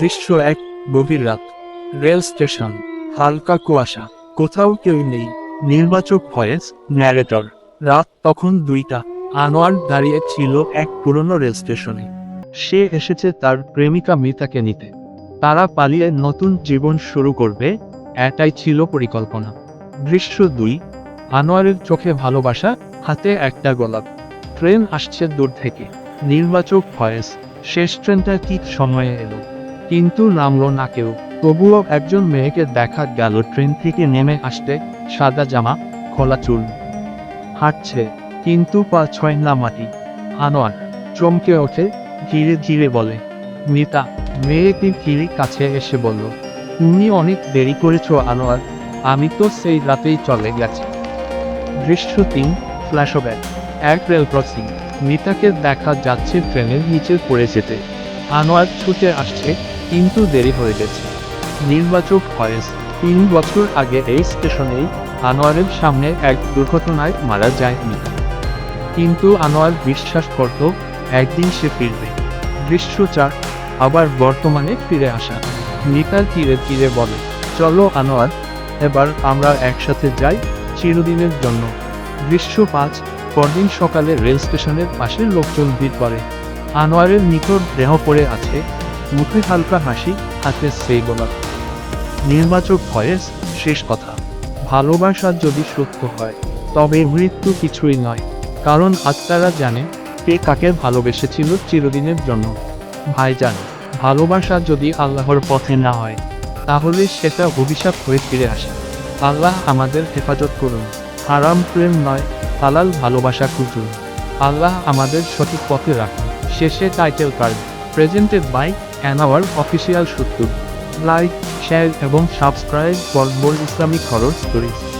দৃশ্য এক গভীর রাত। রেল স্টেশন, হালকা কুয়াশা, কোথাও কেউ নেই। নির্বাচক ভয়েস ন্যারেটর রাত তখন দুইটা। আনোয়ার দাঁড়িয়ে ছিল এক পুরনো রেল স্টেশনে। সে এসেছে তার প্রেমিকা মিতাকে নিতে। তারা পালিয়ে নতুন জীবন শুরু করবে, এটাই ছিল পরিকল্পনা। দৃশ্য দুই, আনোয়ারের চোখে ভালোবাসা, হাতে একটা গোলাপ। ট্রেন আসছে দূর থেকে। নির্বাচক ভয়েস, শেষ ট্রেনটা ঠিক সময়ে এলো? কিন্তু নামলো না কেউ। তবুও একজন মেয়েকে দেখা গেল ট্রেন থেকে নেমে আসতে সাদা জামা, খোলা চুল। হাঁটছে, কিন্তু পা ছয় না মাটি। আনোয়ার চমকে ওঠে, ধীরে ধীরে বলে মিতা মেয়েটি ধীরে কাছে এসে বলল, তুমি অনেক দেরি করেছ আনোয়ার, আমি তো সেই রাতেই চলে গেছি। দৃশ্য তিন, ফ্ল্যাশব্যাক। এক রেল ক্রসিং। মিতাকে দেখা যাচ্ছে ট্রেনের নিচে পড়ে যেতে। আনোয়ার ছুটে আসছে কিন্তু দেরি হয়ে গেছে। নির্বাচক ভয়েস তিন বছর আগে এই স্টেশনেই আনোয়ারের সামনে এক দুর্ঘটনায় মারা যায় মিতা কিন্তু আনোয়ার বিশ্বাস করত, একদিন সে ফিরবে। দৃশ্য চার, আবার বর্তমানে ফিরে আসা। মিতার ধীরে ধীরে বলে, চলো আনোয়ার, এবার আমরা একসাথে যাই চিরদিনের জন্য। দৃশ্য পাঁচ, পরদিন সকালে রেল স্টেশনের পাশে লোকজন ভিড় করে। আনোয়ারের নিকট দেহ পড়ে আছে মুখে হালকা হাসি, হাতে সেই গোলাপ নির্বাচক ভয়েস, শেষ কথা। ভালোবাসা যদি সত্য হয়, তবে মৃত্যু কিছুই নয়। কারণ আত্মারা জানে কে কাকে ভালোবেসেছিল চিরদিনের জন্য। ভাইজান, ভালোবাসা যদি আল্লাহর পথে না হয়, তাহলে সেটা অভিশাপ হয়ে ফিরে আসে। আল্লাহ আমাদের হেফাজত করুন। হারাম প্রেম নয়, হালাল ভালোবাসা খুঁজুন। আল্লাহ আমাদের সঠিক পথে রাখুন। শেষে title card presented by Anowar official সূত্র। লাইক শেয়ার এবং subscribe for more Islamic horror stories.